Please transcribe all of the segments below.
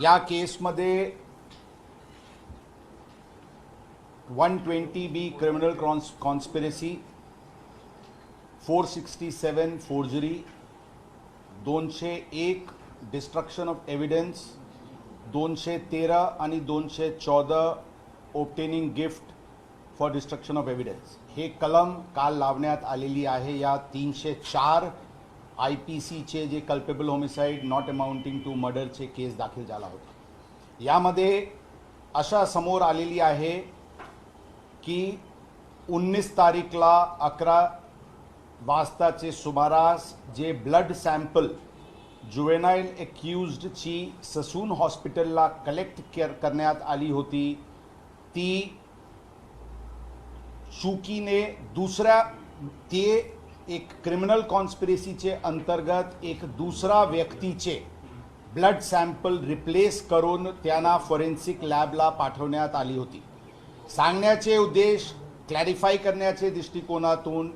या केसमध्ये one twenty B criminal cons conspiracy four sixty seven forgery दोनशे एक डिस्ट्रक्शन ऑफ एव्हिडन्स दोनशे तेरा आणि दोनशे चौदा obtaining gift for destruction of evidence हे कलम काल लावण्यात आलेली आहे या तीनशे चार आय पी सीचे जे culpable homicide not amounting to मर्डरचे केस दाखल झाला होता. यामध्ये अशा समोर आलेली आहे की उन्नीस तारीखला अकरा वाजताचे सुमारास जे ब्लड सॅम्पल जुवेनाईल एक्युज्डची ससून हॉस्पिटलला कलेक्ट केअर करण्यात आली होती ती चुकीने दुसऱ्या ते एक क्रिमिनल कॉन्स्पिरेसीचे अंतर्गत एक दुसरा व्यक्तीचे ब्लड सॅम्पल रिप्लेस करून त्यांना फॉरेन्सिक लॅबला पाठवण्यात आली होती. सांगण्याचे उद्देश क्लॅरिफाय करण्याचे दृष्टिकोनातून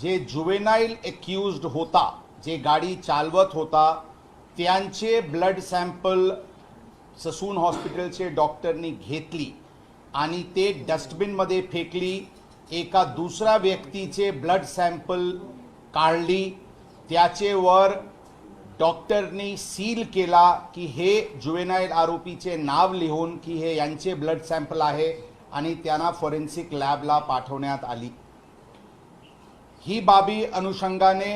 जे जुवेनाईल एक्युज्ड होता जे गाडी चालवत होता त्यांचे ब्लड सॅम्पल ससून हॉस्पिटलचे डॉक्टरनी घेतली आणि ते डस्टबिनमध्ये फेकली. एका दुसऱ्या व्यक्तीचे ब्लड सॅम्पल काढली. त्याचेवर डॉक्टरनी सील केला की हे जुवेनाईल आरोपीचे नाव लिहून की हे यांचे ब्लड सॅम्पल आहे आणि त्यांना फॉरेन्सिक लॅबला पाठवण्यात आली. ही बाबी अनुषंगाने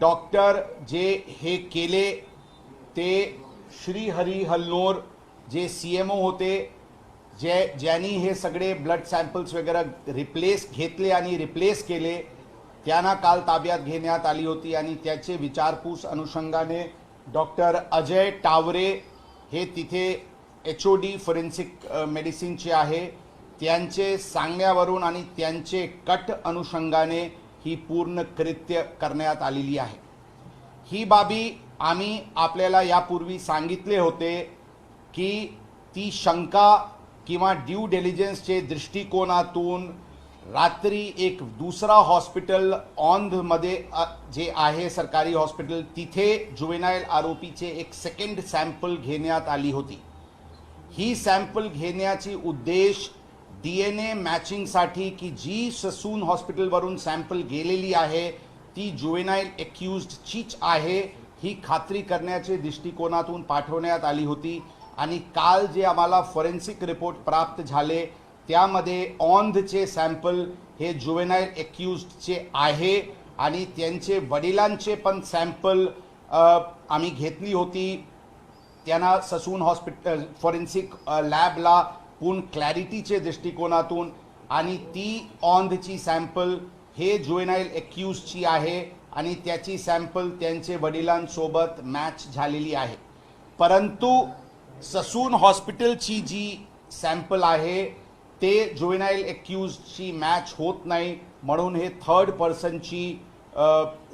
डॉक्टर जे हे केले ते श्री हरी हलनोर जे सी एम ओ होते जे ज्यांनी हे सगळे ब्लड सॅम्पल्स वगैरे रिप्लेस घेतले आणि रिप्लेस केले त्यांना काल ताब्यात घेण्यात आली होती आणि त्याचे विचारपूस अनुषंगाने डॉक्टर अजय टावरे हे तिथे एच ओ डी फॉरेन्सिक मेडिसिनचे आहे. त्यांचे सांगण्यावरून आणि त्यांचे कट अनुषंगाने ही पूर्ण कृत्य करण्यात आलेली आहे. ही बाबी आम्ही आपल्याला यापूर्वी सांगितले होते की ती शंका किंवा ड्यू डेलिजन्सचे दृष्टिकोनातून रात्री एक दुसरा हॉस्पिटल ऑंधमध्ये जे आहे सरकारी हॉस्पिटल तिथे जुवेनाईल आरोपीचे एक सेकंड सॅम्पल घेण्यात आली होती. ही सॅम्पल घेण्याची उद्देश डी एन ए मॅचिंगसाठी की जी ससून हॉस्पिटलवरून सॅम्पल गेलेली आहे ती जुवेनाईल एक्युज्डचीच आहे ही खात्री करण्याचे दृष्टिकोनातून पाठवण्यात आली होती. आणि काल जे आम्हाला फॉरेन्सिक रिपोर्ट प्राप्त झाले त्यामध्ये ऑनधचे सॅम्पल हे जुवेनाईल एक्युज्डचे आहे आणि त्यांचे वडिलांचे पण सॅम्पल आम्ही घेतली होती. त्यांना ससून हॉस्पिटल फॉरेन्सिक लॅबला पूर्ण क्लॅरिटीचे दृष्टिकोनातून आणि ती ऑनधची सॅम्पल हे जुएनाईल एक्युजची आहे आणि त्याची सॅम्पल त्यांचे वडिलांसोबत मॅच झालेली आहे. परंतु ससून हॉस्पिटलची जी सॅम्पल आहे ते जुवेनाईल एक्क्यूजची मॅच होत नाही म्हणून हे थर्ड पर्सनची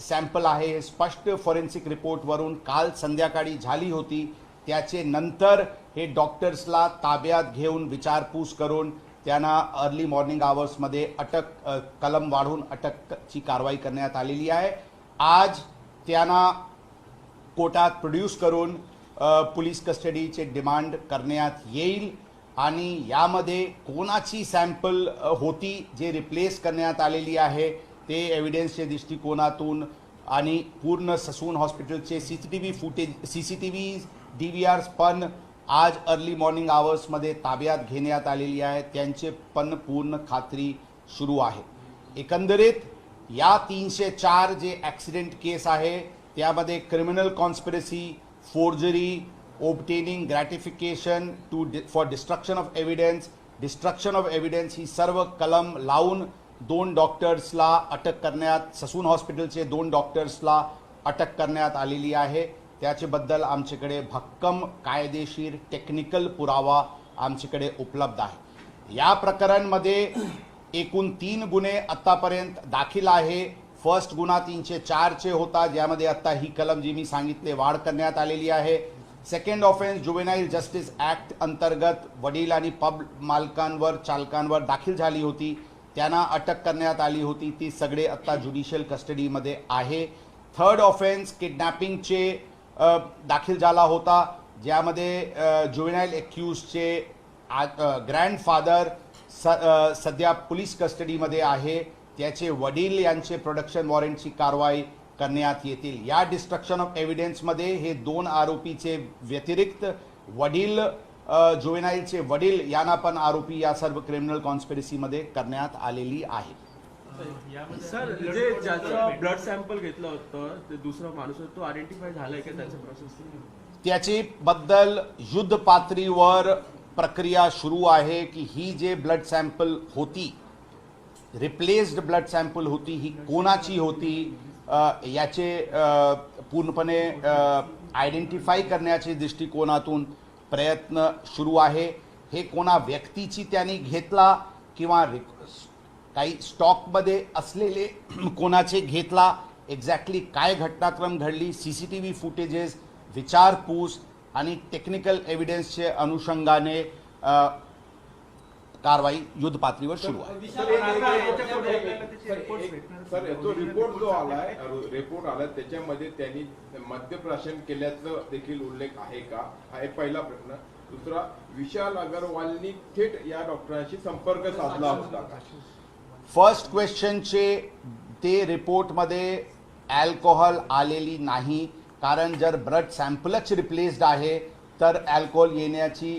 सॅम्पल आहे. हे स्पष्ट फॉरेन्सिक रिपोर्टवरून काल संध्याकाळी झाली होती. त्याचे नंतर हे डॉक्टर्सला ताब्यात घेऊन विचारपूस करून त्यांना अर्ली मॉर्निंग आवर्समध्ये अटक कलम वाढून अटकची कारवाई करण्यात आलेली आहे. आज त्यांना कोर्टात प्रोड्यूस करून पोलीस कस्टडीचे डिमांड करण्यात येईल. आणि यामध्ये कोणाची सॅम्पल होती जे रिप्लेस करण्यात आलेली आहे ते एव्हिडन्सच्या दृष्टिकोनातून आणि पूर्ण ससून हॉस्पिटलचे C C T V footage C C T V D V Rs पण आज अर्ली मॉर्निंग आवर्समध्ये ताब्यात घेण्यात आलेली आहे त्यांचे पण पूर्ण खात्री सुरू आहे. एकंदरीत या तीनशे चार जे ॲक्सिडेंट केस आहे त्यामध्ये criminal conspiracy forgery obtaining gratification to for destruction of evidence destruction of evidence ही सर्व कलम लावून दोन डॉक्टर्सला अटक करण्यात ससून हॉस्पिटलचे दोन डॉक्टर्सला अटक करण्यात आलेली आहे. त्याच्याबद्दल आमच्याकडे भक्कम कायदेशीर टेक्निकल पुरावा आमच्याकडे उपलब्ध आहे. या प्रकरणमध्ये एकूण तीन गुन्हे आत्तापर्यंत दाखल आहे. फर्स्ट गुन्हा तीनशे चारचे होता ज्यामध्ये आत्ता ही कलम जी मी सांगितले वाढ करण्यात आलेली आहे. Second offence juvenile justice act अंतर्गत वडील आणि पब मालकांवर चालकांवर दाखल झाली होती. त्यांना अटक करण्यात आली होती. ती सगळे आत्ता ज्युडिशियल कस्टडीमध्ये आहे. थर्ड ऑफेन्स किडनॅपिंगचे दाखल झाला होता. ज्यामध्ये जुवेनाईल ग्रँड ग्रँडफादर स सध्या पोलीस कस्टडीमध्ये आहे. त्याचे वडील यांचे प्रोडक्शन वॉरंटची कारवाई करण्यात येतील. या डिस्ट्रक्शन ऑफ एव्हिडन्समध्ये हे दोन आरोपीचे व्यतिरिक्त वडील जुवेनाईलचे वडील यांना पण आरोपी या सर्व क्रिमिनल कॉन्स्पिरसीमध्ये करण्यात आलेली आहे. सर जे ज्याचं ब्लड सॅम्पल घेतलं होतं ते दुसरा माणूस तो आयडेंटिफाय झालाय का त्याच्या प्रोसेस त्याची बद्दल युद्ध पातळीवर प्रक्रिया सुरू आहे की ही जे ब्लड सॅम्पल होती रिप्लेस्ड ब्लड सॅम्पल होती ही कोणाची होती याचे पूर्णपणे आयडेंटिफाय करण्याच्या दृष्टिकोनातून प्रयत्न सुरू आहे. हे कोणा व्यक्तीची त्यांनी घेतला किंवा काही स्टॉकमध्ये असलेले कोणाचे घेतला एक्झॅक्टली काय घटनाक्रम घडली C C T V footages विचारपूस आणि टेक्निकल एव्हिडन्सचे अनुषंगाने कारवाई युद्ध पातळीवर सुरू आहे. सर तो रिपोर्ट जो आलाय रिपोर्ट आलाय त्याच्यामध्ये त्यांनी मद्यप्राशन केल्याचं देखील उल्लेख आहे का? हा एक पहिला प्रश्न. दुसरा विशाल अगरवालनी थेट या डॉक्टरांशी संपर्क साधला होता का? फर्स्ट क्वेश्चनचे ते रिपोर्टमध्ये अल्कोहोल आलेली नाही. कारण जर ब्लड सॅम्पलच रिप्लेस्ड आहे तर अल्कोहोल येण्याची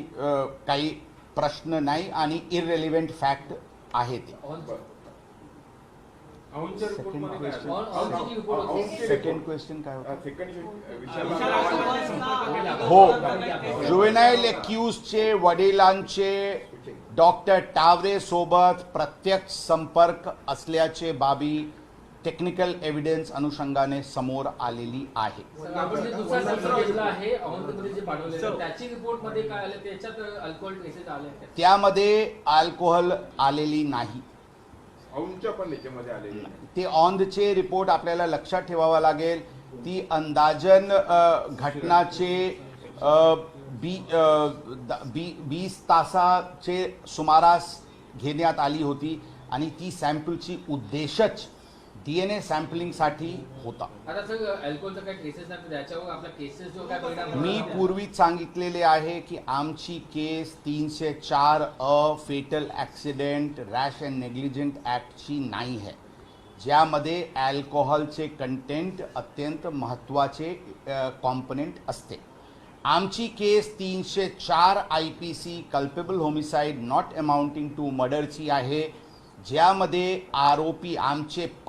काही प्रश्न नाही आणि इररेलिव्हेंट फॅक्ट आहे ते. सेकंड. क्वेश्चन काय होतं? हो जुवेनाईल एक्युजचे वडिलांचे डॉक्टर टावरे सोबत प्रत्यक्ष संपर्क असल्याचे बाबी टेक्निकल एव्हिडन्स अनुषंगाने समोर आलेली आहे? त्यामध्ये अल्कोहोल आलेली नाही. ते ऑनचे रिपोर्ट आपल्याला लक्षात ठेवावा लागेल. ती अंदाजन घटनाचे बी बी वीस तासाचे सुमारास घेण्यात आली होती आणि ती सॅम्पलची उद्देशच डी एन ए सॅम्पलिंगसाठी होता मी? पूर्वीच सांगितलेले आहे की आमची केस तीनशे चार A fatal accident rash and negligent ॲक्टची नाही आहे. ज्यामध्ये अल्कोहोलचे कंटेंट अत्यंत महत्त्वाचे कॉम्पोनेंट असते. आमची केस तीनशे चार I P C culpable homicide not amounting to मर्डरची आहे. ज्यामध्ये आरोपी आमचे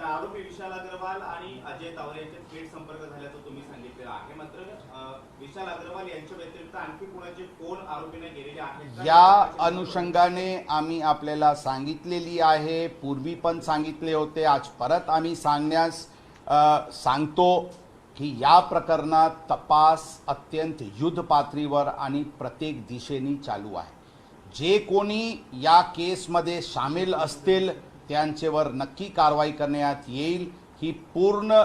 आरोपी विशाल अग्रवाल आणि अजय तावरे यांचे थेट संपर्क झाल्याचं तुम्ही सांगितलेलं आहे. मात्र विशाल अग्रवाल यांच्या व्यतिरिक्त आणखी कोणाचे फोन आरोपीने गेलेले आहेत या अनुषंगाने आम्ही आपल्याला सांगितलेली आहे. पूर्वी पण सांगितले होते. आज परत आम्ही सांगण्यास सांगतो की या प्रकरणात तपास अत्यंत युद्धपातळीवर आणि प्रत्येक दिशेने चालू आहे. जे कोणी या केसमध्ये सामील असतील त्यांच्यावर नक्की कारवाई करण्यात येईल. ही पूर्ण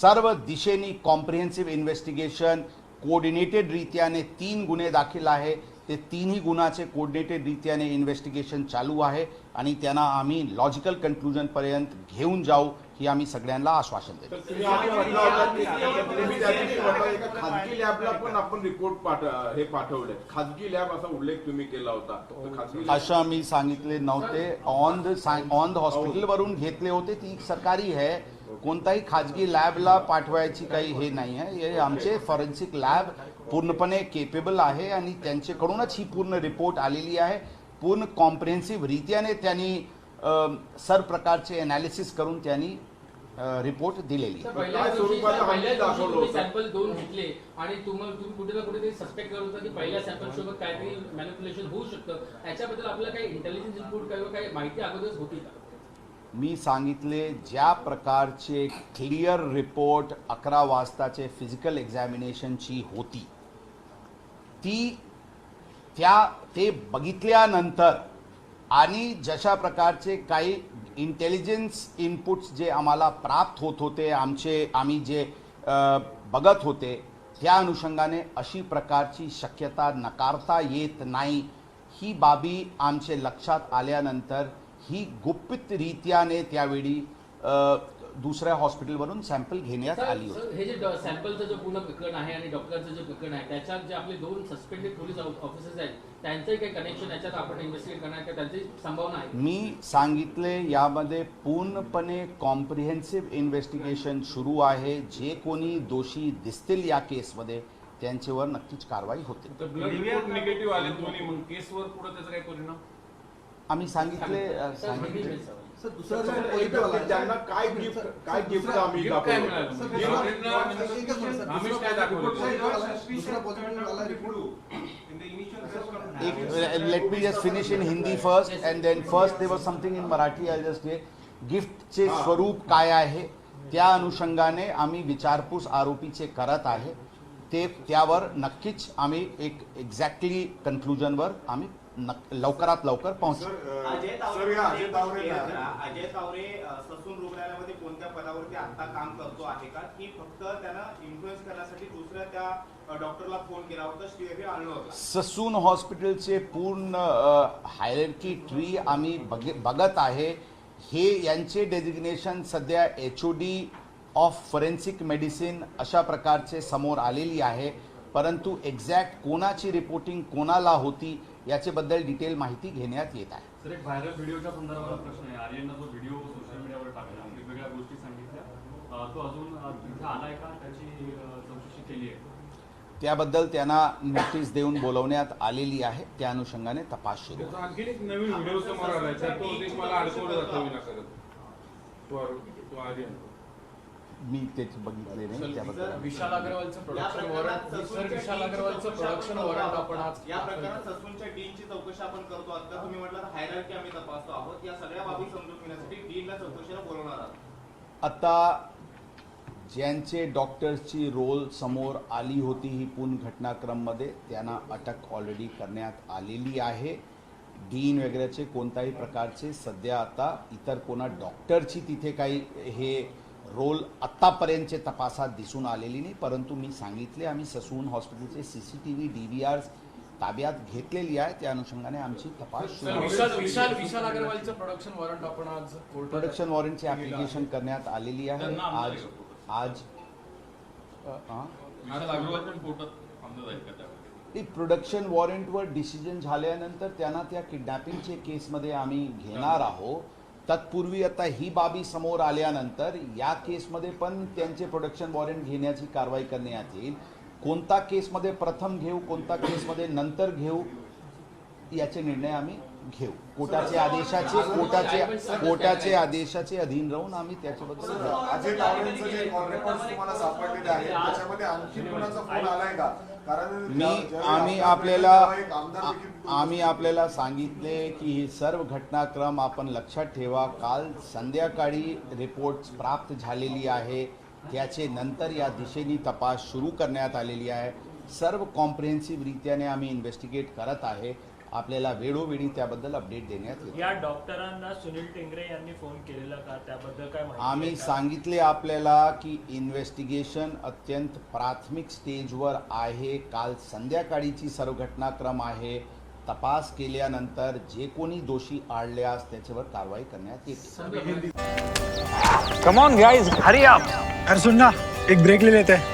सर्व दिशेने कॉम्प्रिहेन्सिव्ह इन्व्हेस्टिगेशन कोऑर्डिनेटेडरित्याने तीन गुन्हे दाखल आहे. ते तिन्ही गुन्हाचे कोऑर्डिनेटेड इन्व्हेस्टिगेशन चालू आहे. आणि त्यांना आम्ही लॉजिकल कन्क्लुजनपर्यंत घेऊन जाऊ. ही आम्ही सगळ्यांना आश्वासन देतो. खाजगी लॅबला पण आपण रिपोर्ट हे पाठवले खाजगी लॅब असा उल्लेख तुम्ही केला होता. असं मी सांगितले नव्हते. ऑन द ऑन द हॉस्पिटलवरून घेतले होते. ती सरकारी आहे. कोणताही खाजगी लॅबला पाठवायची काही हे नाही आहे. हे आमचे फॉरेन्सिक लॅब पूर्णपणे केपेबल आहे आणि त्यांच्याकडूनच ही पूर्ण रिपोर्ट आलेली आहे. पूर्ण कॉम्प्रिहेन्सिव्ह रीत्याने त्यांनी सर्व प्रकारचे अनालिसिस करून त्यांनी रिपोर्ट दिलेली? सॅम्पल दोन घेतले आणि तुम्ही कुठे ना कुठेतरी सस्पेक्ट करत होता की पहिल्या सॅम्पल सोबत काहीतरी मॅनिप्युलेशन होऊ शकतं. याच्याबद्दल आपल्याला काही इंटेलिजन्स इनपुट काही माहिती अगोदरच होती का? मी सांगितले ज्या प्रकारचे क्लिअर रिपोर्ट अकरा वाजताचे फिजिकल एक्झामिनेशनची होती ती त्या ते बघितल्यानंतर आणि जशा प्रकारचे काही इंटेलिजन्स इनपुट्स जे आम्हाला प्राप्त होत होते आमचे आम्ही जे बघत होते त्या अनुषंगाने अशी प्रकारची शक्यता नकारता येत नाही. ही बाबी आमचे लक्षात आल्यानंतर ही गुप्तरित्याने त्यावेळी दुसऱ्या हॉस्पिटलवरून सॅम्पल घेण्यात आली होती. सर, हे जे सॅम्पलचं जो पूर्ण प्रकरण आहे आणि डॉक्टरचं जे प्रकरण आहे त्याच्यात जे आपले दोन सस्पेंडेड पोलीस ऑफिसर्स आहेत त्यांचंही काही कनेक्शन याच्यात आपण इन्व्हेस्टिगेट करणार का? त्यांची संभावना आहे. मी सांगितले यामध्ये पूर्णपणे कॉम्प्रिहेन्सिव्ह इन्व्हेस्टिगेशन सुरू आहे. जे कोणी दोषी दिसतील या केसमध्ये त्यांच्यावर नक्कीच कारवाई होते. निगेटिव्ह आले दोन्ही मग केसवर पुढे त्याचा काय परिणाम? आम्ही सांगितले सांगितले. त्यांना काय गिफ्ट काय गिफ्ट आम्ही let me just finish in Hindi first and then first they was something in Marathi I just हे गिफ्टचे स्वरूप काय आहे त्या अनुषंगाने आम्ही विचारपूस आरोपीचे करत आहे ते त्यावर नक्कीच आम्ही एक एक्झॅक्टली कन्क्लुजनवर आम्ही लवकरात लवकर पोहोचू. अजय तावरे अजय तावरे अजय तावरे अ, ससून रुग्णालयामध्ये कोणत्या पदावरती आता काम करतो आहे का? की फक्त त्यानं इन्फ्लुएन्स करण्यासाठी दुसऱ्या त्या डॉक्टरला फोन केला होता श्रीहरी अल्नोरला ससून हॉस्पिटलचे पूर्ण हायरकी ट्री आम्ही बघ बघत आहे. हे यांचे डेजिग्नेशन सध्या H O D of forensic medicine अशा प्रकारचे समोर आलेली आहे. परंतु एक्झॅक्ट कोणाची रिपोर्टिंग कोणाला होती याच्याबद्दल डिटेल माहिती घेण्यात येत आहे. सर एक व्हायरल व्हिडिओच्या संदर्भात प्रश्न आहे. आर्यननं जो व्हिडिओ सोशल मीडियावर टाकला वेगवेगळ्या गोष्टी सांगितल्या. तो अजून तिथे आलाय का? त्याची चौकशी केली आहे. त्याबद्दल त्यांना नोटीस देऊन बोलवण्यात आलेली आहे. त्या अनुषंगाने तपास सुरू आणखीन एक नवीन व्हिडिओ समोर आलाय. तो मला अडकवलं जातं विनाकारण तो आर्यन. मी तेच बघितले नाही त्याबद्दल. विशाल अग्रवालचं प्रोडक्शन वॉरंट सर विशाल अग्रवालचं प्रोडक्शन वॉरंट आपण आज. या प्रकरणात ससूनच्या डीनची चौकशी आपण करतो आता तुम्ही म्हटलं हायरार्की आम्ही तपासतो आहोत. या सगळ्या बाबी समजून घेण्यासाठी डीनला चौकशीला बोलवणार आहोत. आता ज्यांचे डॉक्टर्सची रोल समोर आली होती ही पूर्ण घटनाक्रममध्ये त्यांना अटक ऑलरेडी करण्यात आलेली आहे. डीन वगैरेचे कोणत्याही प्रकारचे सध्या आता इतर कोणा डॉक्टरची तिथे काही हे रोल आत्तापर्यंतचे तपासात दिसून आलेली नाही परंतु मी सांगितले आम्ही ससून हॉस्पिटलचे C C T V D V Rs ताब्यात घेतलेली आहे. त्या अनुषंगाने आमची तपास सुरू सर आहे. विशाल विशाल विशाल अग्रवालचं प्रोडक्शन वॉरंट आपण आज कोर्टात प्रोडक्शन वॉरंटची ऍप्लिकेशन करण्यात आलेली आहे. आज? आज प्रोडक्शन वॉरंटवर डिसिजन झाल्यानंतर त्यांना त्या किडनॅपिंगचे केसमध्ये आम्ही घेणार आहोत. तत्पूर्वी आता ही बाबी समोर आल्यानंतर या केसमध्ये पण त्यांचे प्रोडक्शन वॉरंट घेण्याची कारवाई करण्यात येईल. कोणता केसमध्ये प्रथम घेऊ कोणता केसमध्ये नंतर घेऊ याचे निर्णय आम्ही घेऊ. कोर्टाचे आदेशाचे कोर्टाचे कोर्टाचे आदेशाचे अधीन राहून आम्ही त्याच्याबद्दल मी आम्ही आपल्याला आम्ही आपल्याला सांगितले की हे सर्व घटनाक्रम आपण लक्षात ठेवा. काल संध्याकाळी रिपोर्ट प्राप्त झालेली आहे. त्याचे नंतर या दिशेने तपास सुरू करण्यात आलेली आहे. सर्व कॉम्प्रिहेन्सिव्ह रित्याने आम्ही इन्व्हेस्टिगेट करत आहे. आपल्याला वेळोवेळी त्याबद्दल अपडेट देण्यात येईल या डॉक्टरांना सुनील टेंगरे यांनी फोन केलेला का? त्याबद्दल काय माहिती आम्ही? सांगितले आपल्याला की इन्व्हेस्टिगेशन अत्यंत प्राथमिक स्टेजवर आहे. काल संध्याकाळीची सर्व घटनाक्रम आहे. तपास केल्यानंतर जे कोणी दोषी आढळल्यास त्याच्यावर कारवाई करण्यात येते. Come on guys hurry up अरे सुन ना एक ब्रेक ले लेते. हैं